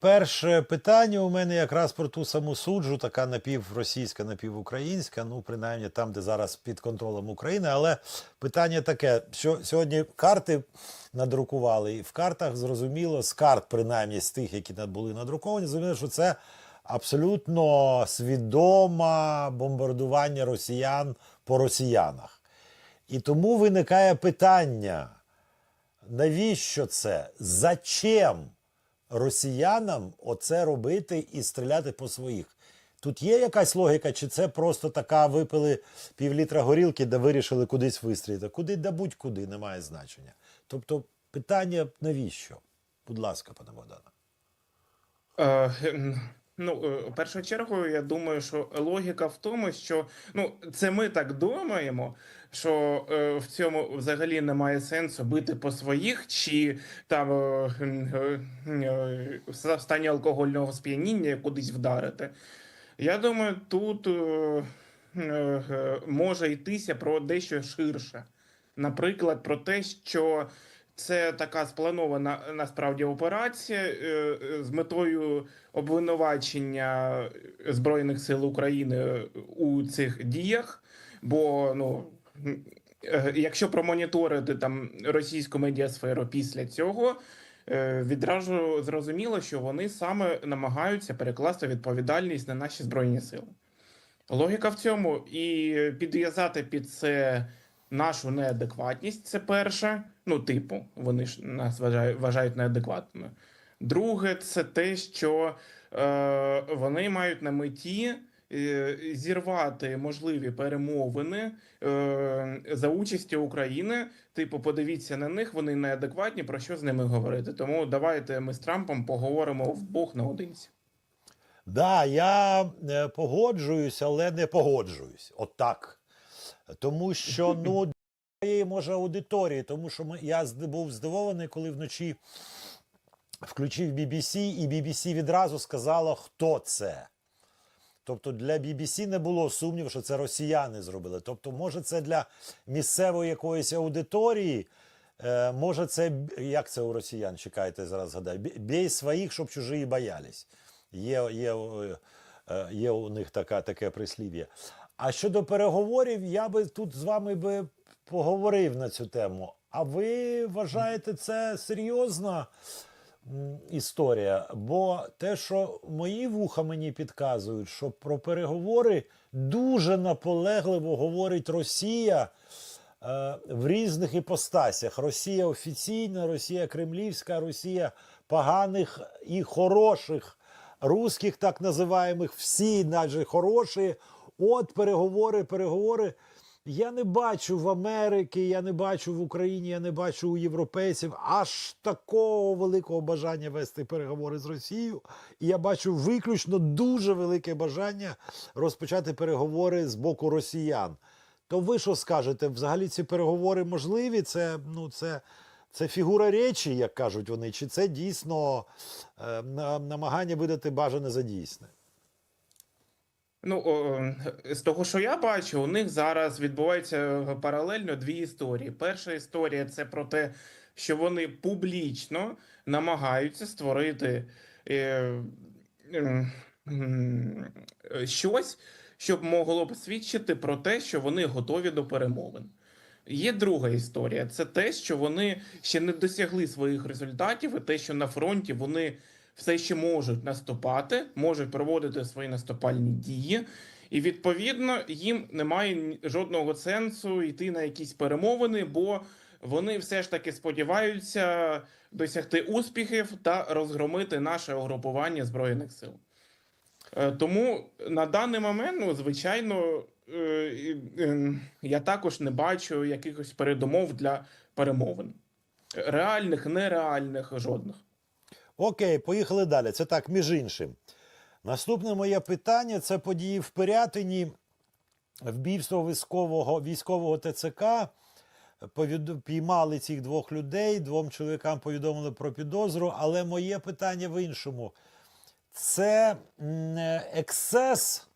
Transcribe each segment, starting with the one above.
Перше питання у мене якраз про ту саму суджу, така напівросійська, напівукраїнська, ну принаймні там, де зараз під контролем України. Але питання таке: що сьогодні карти надрукували, і в картах зрозуміло, з карт, принаймні з тих, які були надруковані, зрозуміло, що це абсолютно свідоме бомбардування росіян по росіянах. І тому виникає питання: навіщо це? Зачем? Росіянам оце робити і стріляти по своїх. Тут є якась логіка, чи це просто така випили півлітра горілки, де вирішили кудись вистрілити? Куди да будь-куди, немає значення. Тобто питання навіщо? Будь ласка, пане Богдане. Ну, е, першу чергу, я думаю, що логіка в тому, що ну, це ми так думаємо, що е, в цьому взагалі немає сенсу бити по своїх, чи там е, е, е, в стані алкогольного сп'яніння кудись вдарити. Я думаю, тут е, е, е, може йтися про дещо ширше. Наприклад, про те, що це така спланована насправді операція е, е, з метою обвинувачення Збройних сил України у цих діях. Бо ну е, якщо промоніторити там російську медіасферу після цього, е, відразу зрозуміло, що вони саме намагаються перекласти відповідальність на наші збройні сили. Логіка в цьому і підв'язати під це нашу неадекватність це перше. Ну, типу, вони ж нас вважають, вважають неадекватними. Друге, це те, що е, вони мають на меті е, зірвати можливі перемовини е, за участі України. Типу, подивіться на них, вони неадекватні, про що з ними говорити. Тому давайте ми з Трампом поговоримо вдвох наодинці. Да, я е, погоджуюсь, але не погоджуюсь. От. Тому що, ну, моєї може аудиторії, тому що ми, я був здивований, коли вночі включив BBC, і BBC відразу сказало, хто це. Тобто для BBC не було сумніву, що це росіяни зробили. Тобто, може, це для місцевої якоїсь аудиторії. Е, може, це як це у росіян? Чекайте, зараз згадаю. Бій своїх, щоб чужі боялись. Є, є, е, е, є у них така, таке прислів'я. А щодо переговорів, я би тут з вами би поговорив на цю тему. А ви вважаєте це серйозна історія? Бо те, що мої вуха мені підказують, що про переговори дуже наполегливо говорить Росія е, в різних іпостасях. Росія офіційна, Росія кремлівська, Росія поганих і хороших, русських так називаємих, всі навіть хороші. От переговори, переговори. Я не бачу в Америці, я не бачу в Україні, я не бачу у європейців аж такого великого бажання вести переговори з Росією. І я бачу виключно дуже велике бажання розпочати переговори з боку росіян. То ви що скажете? Взагалі ці переговори можливі? Це, ну, це, це фігура речі, як кажуть вони, чи це дійсно е, намагання видати бажане за дійсне? Ну, о, з того, що я бачу, у них зараз відбувається паралельно дві історії. Перша історія це про те, що вони публічно намагаються створити е, ем, м, щось, щоб могло б свідчити про те, що вони готові до перемовин. Є друга історія: це те, що вони ще не досягли своїх результатів, і те, що на фронті вони все ще можуть наступати, можуть проводити свої наступальні дії, і відповідно їм немає жодного сенсу йти на якісь перемовини, бо вони все ж таки сподіваються досягти успіхів та розгромити наше угрупування збройних сил. Е, Тому на даний момент, ну, звичайно, е, і, е, я також не бачу якихось передумов для перемовин. Реальних, нереальних, жодних. Окей, поїхали далі. Це так, між іншим. Наступне моє питання це події в Пирятині, вбивство військового, військового ТЦК. Повід... Піймали цих двох людей, двом чоловікам повідомили про підозру. Але моє питання в іншому: це ексцес,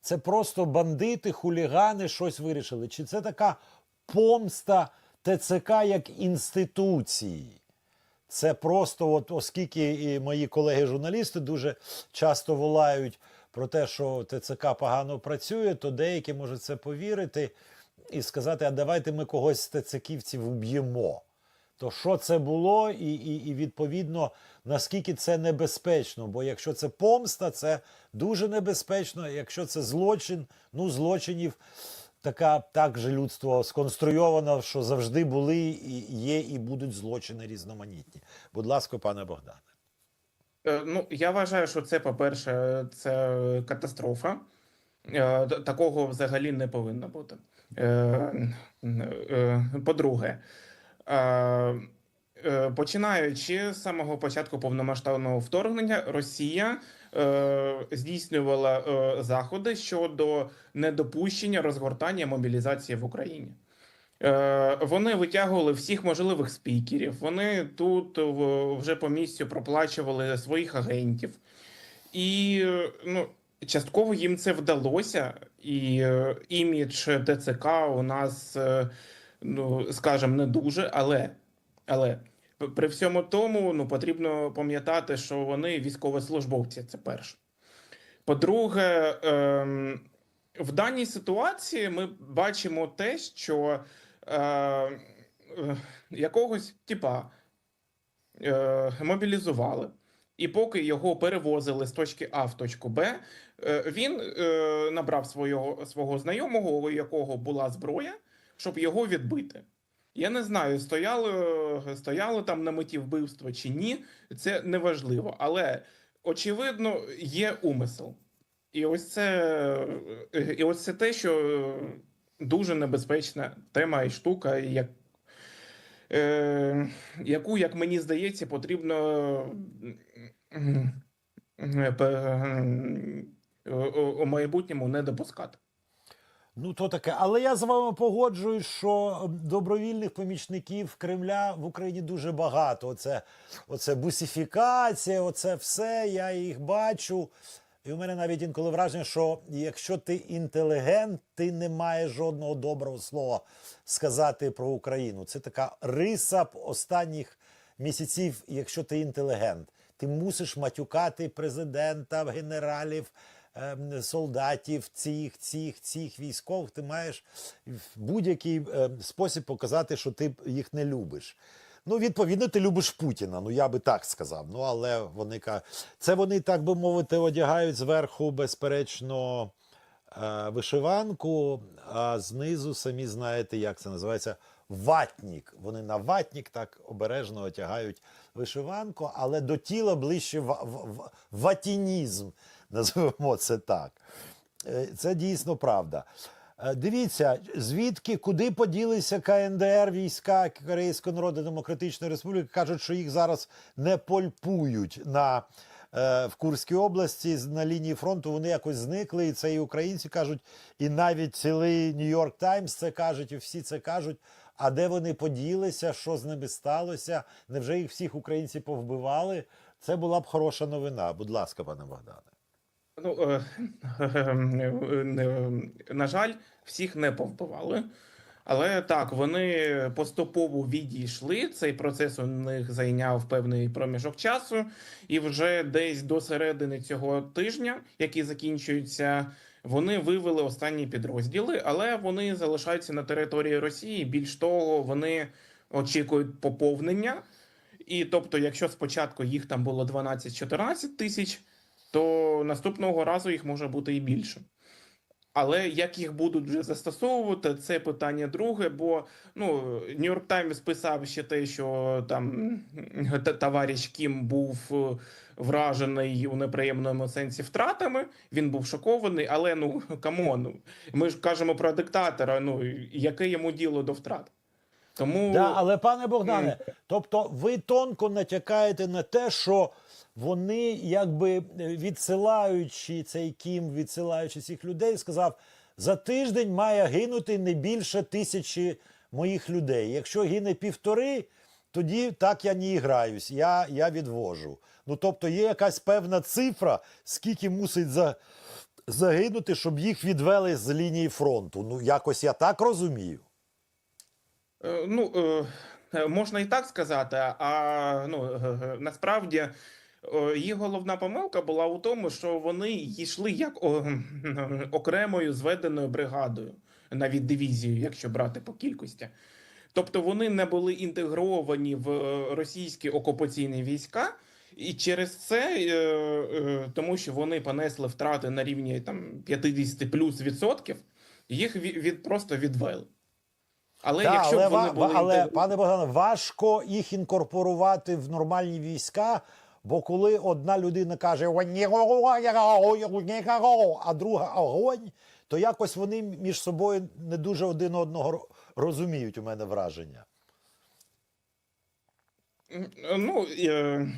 це просто бандити, хулігани щось вирішили. Чи це така помста ТЦК як інституції? Це просто, от, оскільки і мої колеги-журналісти дуже часто волають про те, що ТЦК погано працює, то деякі можуть це повірити і сказати: а давайте ми когось з ТЦКівців уб'ємо. То що це було, і, і, і відповідно наскільки це небезпечно? Бо якщо це помста, це дуже небезпечно. Якщо це злочин, ну злочинів така так же людство сконструйовано, що завжди були і є, і будуть злочини різноманітні. Будь ласка, пане Богдане. Е, Ну, я вважаю, що це, по-перше, це катастрофа. Е, Такого взагалі не повинно бути. Е, По-друге, починаючи з самого початку повномасштабного вторгнення, Росія е, здійснювала е, заходи щодо недопущення розгортання мобілізації в Україні. Е, Вони витягували всіх можливих спікерів. Вони тут вже по місцю проплачували своїх агентів, і е, ну, частково їм це вдалося. І е, імідж ТЦК у нас, е, ну скажімо, не дуже, але, але при всьому тому ну, потрібно пам'ятати, що вони військовослужбовці. Це перше. По-друге, ем, в даній ситуації ми бачимо те, що е, е, якогось типа е, мобілізували, і поки його перевозили з точки А в точку Б, е, він набрав свого, свого знайомого, у якого була зброя, щоб його відбити. Я не знаю, стояло, стояло там на меті вбивства чи ні, це неважливо. Але очевидно, є умисел. І ось це, і ось це те, що дуже небезпечна тема і штука, як, е, яку, як мені здається, потрібно у майбутньому не допускати. Ну, то таке. Але я з вами погоджуюсь, що добровільних помічників Кремля в Україні дуже багато. Оце, оце бусифікація, оце все. Я їх бачу. І у мене навіть інколи враження, що якщо ти інтелігент, ти не маєш жодного доброго слова сказати про Україну. Це така риса останніх місяців, якщо ти інтелігент. Ти мусиш матюкати президента, генералів, солдатів, цих, цих, цих військових. Ти маєш будь-який ем, спосіб показати, що ти їх не любиш. Ну, відповідно, ти любиш Путіна. Ну, я би так сказав. Ну, але вони це вони, так би мовити, одягають зверху, безперечно, е, вишиванку, а знизу самі знаєте, як це називається. Ватнік. Вони на ватнік так обережно одягають вишиванку, але до тіла ближче ва- ва- ва- ватінізм, називаємо це так. Е, Це дійсно правда. Е, Дивіться, звідки, куди поділися КНДР війська Корейської Народно-Демократичної Республіки, кажуть, що їх зараз не польпують на, е, в Курській області на лінії фронту. Вони якось зникли, і це і українці кажуть, і навіть цілий Нью-Йорк Таймс це кажуть, і всі це кажуть. А де вони поділися, що з ними сталося? Невже їх всіх українці повбивали? Це була б хороша новина. Будь ласка, пане Богдане. Ну, е, е, на жаль, всіх не повбивали. Але так, вони поступово відійшли. Цей процес у них зайняв певний проміжок часу, і вже десь до середини цього тижня, який закінчується, вони вивели останні підрозділи, але вони залишаються на території Росії. Більш того, вони очікують поповнення. І тобто, якщо спочатку їх там було 12-14 тисяч, то наступного разу їх може бути і більше. Але як їх будуть вже застосовувати, це питання друге. Бо ну Нью-Йорк Таймс писав ще те, що там та- товариш Кім був е, вражений у неприємному сенсі втратами. Він був шокований, але ну камон, ми ж кажемо про диктатора. Ну яке йому діло до втрат? Тому Да, але пане Богдане, тобто ви тонко натякаєте на те, що вони, якби е, відсилаючи цей кім, відсилаючи цих людей, сказав: за тиждень має гинути не більше тисячі моїх людей. Якщо гине півтори, тоді так я не граюсь, я, я відвожу. Ну тобто є якась певна цифра, скільки мусить за, загинути, щоб їх відвели з лінії фронту. Ну, якось я так розумію. Е, Ну, е, Е, Можна і так сказати, а ну е, насправді їх головна помилка була у тому, що вони йшли як о, окремою зведеною бригадою, навіть дивізією, якщо брати по кількості. Тобто вони не були інтегровані в е, російські окупаційні війська, і через це, е, е, тому що вони понесли втрати на рівні там 50 плюс відсотків, їх від, просто відвели. Але Та, якщо але, вони були але пане Богдане, важко їх інкорпорувати в нормальні війська. Бо коли одна людина каже а друга огонь, то якось вони між собою не дуже один одного розуміють. У мене враження. Ну, е,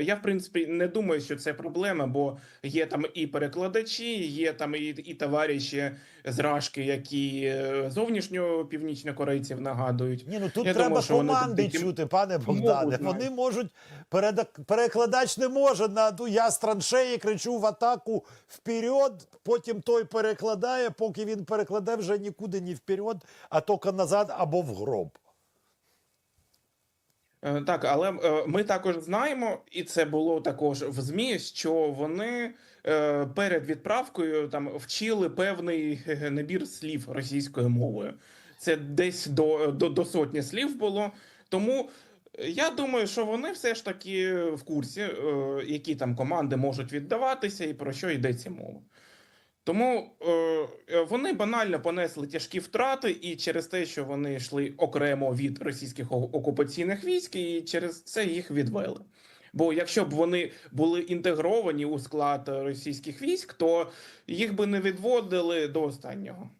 я в принципі не думаю, що це проблема, бо є там і перекладачі, є там і, і товариші з Рашки, які е, зовнішньо північнокорейців нагадують. Ні, ну тут Я треба думаю, вони команди такі чути, пане Богдане. Вони можуть перекладач не може на ну, я з траншеї кричу в атаку вперед. Потім той перекладає, поки він перекладе вже нікуди не вперед, а тільки назад або в гроб. Е, Так, але е, ми також знаємо, і це було також в ЗМІ, що вони е, перед відправкою там вчили певний набір слів російською мовою. Це десь до, до, до сотні слів було. Тому я думаю, що вони все ж таки в курсі, які там команди можуть віддаватися і про що йдеться мова. Тому е, е, вони банально понесли тяжкі втрати, і через те, що вони йшли окремо від російських окупаційних військ, і через це їх відвели. Бо якщо б вони були інтегровані у склад російських військ, то їх би не відводили до останнього.